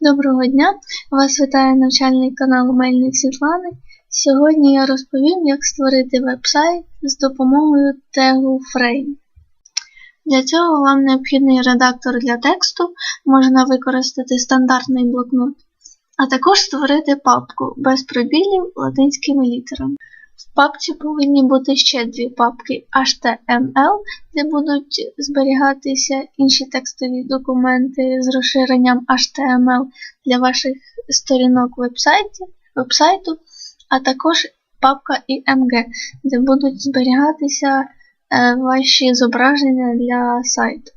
Доброго дня! Вас вітає навчальний канал Мельник Світлани. Сьогодні я розповім, як створити веб-сайт з допомогою тегу Frame. Для цього вам необхідний редактор для тексту, можна використати стандартний блокнот, а також створити папку без пробілів латинськими літерами. В папці повинні бути ще дві папки HTML, де будуть зберігатися інші текстові документи з розширенням HTML для ваших сторінок вебсайту, а також папка IMG, де будуть зберігатися е, ваші зображення для сайту.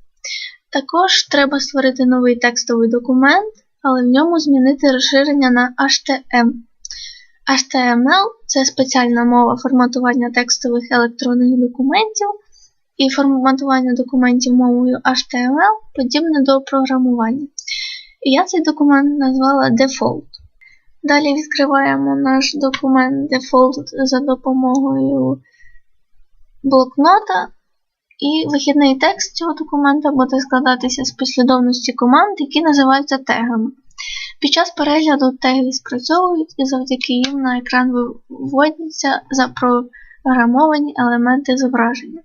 Також треба створити новий текстовий документ, але в ньому змінити розширення на HTML. HTML це спеціальна мова форматування текстових електронних документів, і форматування документів мовою HTML подібне до програмування. І я цей документ назвала Default. Далі відкриваємо наш документ Default за допомогою блокнота, і вихідний текст цього документа буде складатися з послідовності команд, які називаються тегами. Під час перегляду теги спрацьовують і завдяки їм на екран виводяться запрограмовані елементи зображення.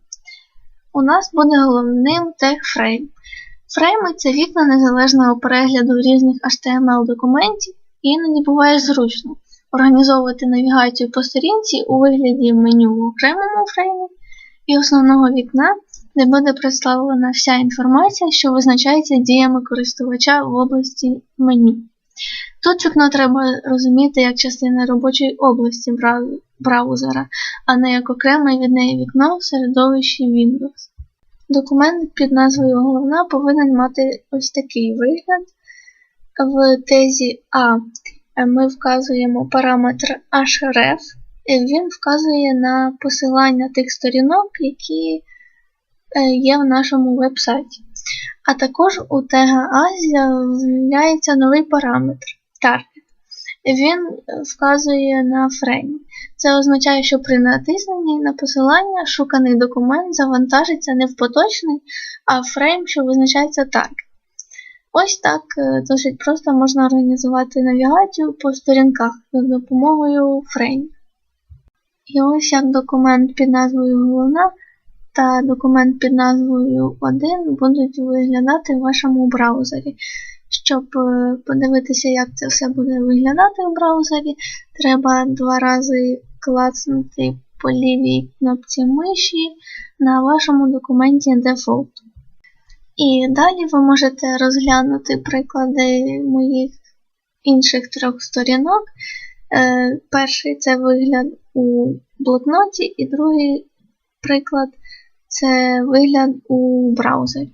У нас буде головним тег Frame. Фрейми це вікна незалежного перегляду різних HTML-документів, і іноді буває зручно організовувати навігацію по сторінці у вигляді меню в окремому фреймі і основного вікна, де буде представлена вся інформація, що визначається діями користувача в області меню. Тут вікно треба розуміти як частина робочої області браузера, а не як окреме від неї вікно в середовищі Windows. Документ під назвою Головна повинен мати ось такий вигляд. В тезі А ми вказуємо параметр href, він вказує на посилання тих сторінок, які є в нашому веб-сайті. А також у тега з'являється новий параметр target. Він вказує на фрейм. Це означає, що при натисненні на посилання шуканий документ завантажиться не в поточний, а в фрейм, що визначається target. Ось так досить просто можна організувати навігацію по сторінках за допомогою фреймів. І ось як документ під назвою Головна та документ під назвою 1 будуть виглядати в вашому браузері. Щоб е, подивитися, як це все буде виглядати в браузері, треба два рази клацнути по лівій кнопці миші на вашому документі Default. І далі ви можете розглянути приклади моїх інших трьох сторінок. Е, перший це вигляд у блокноті, і другий приклад це вигляд у браузері.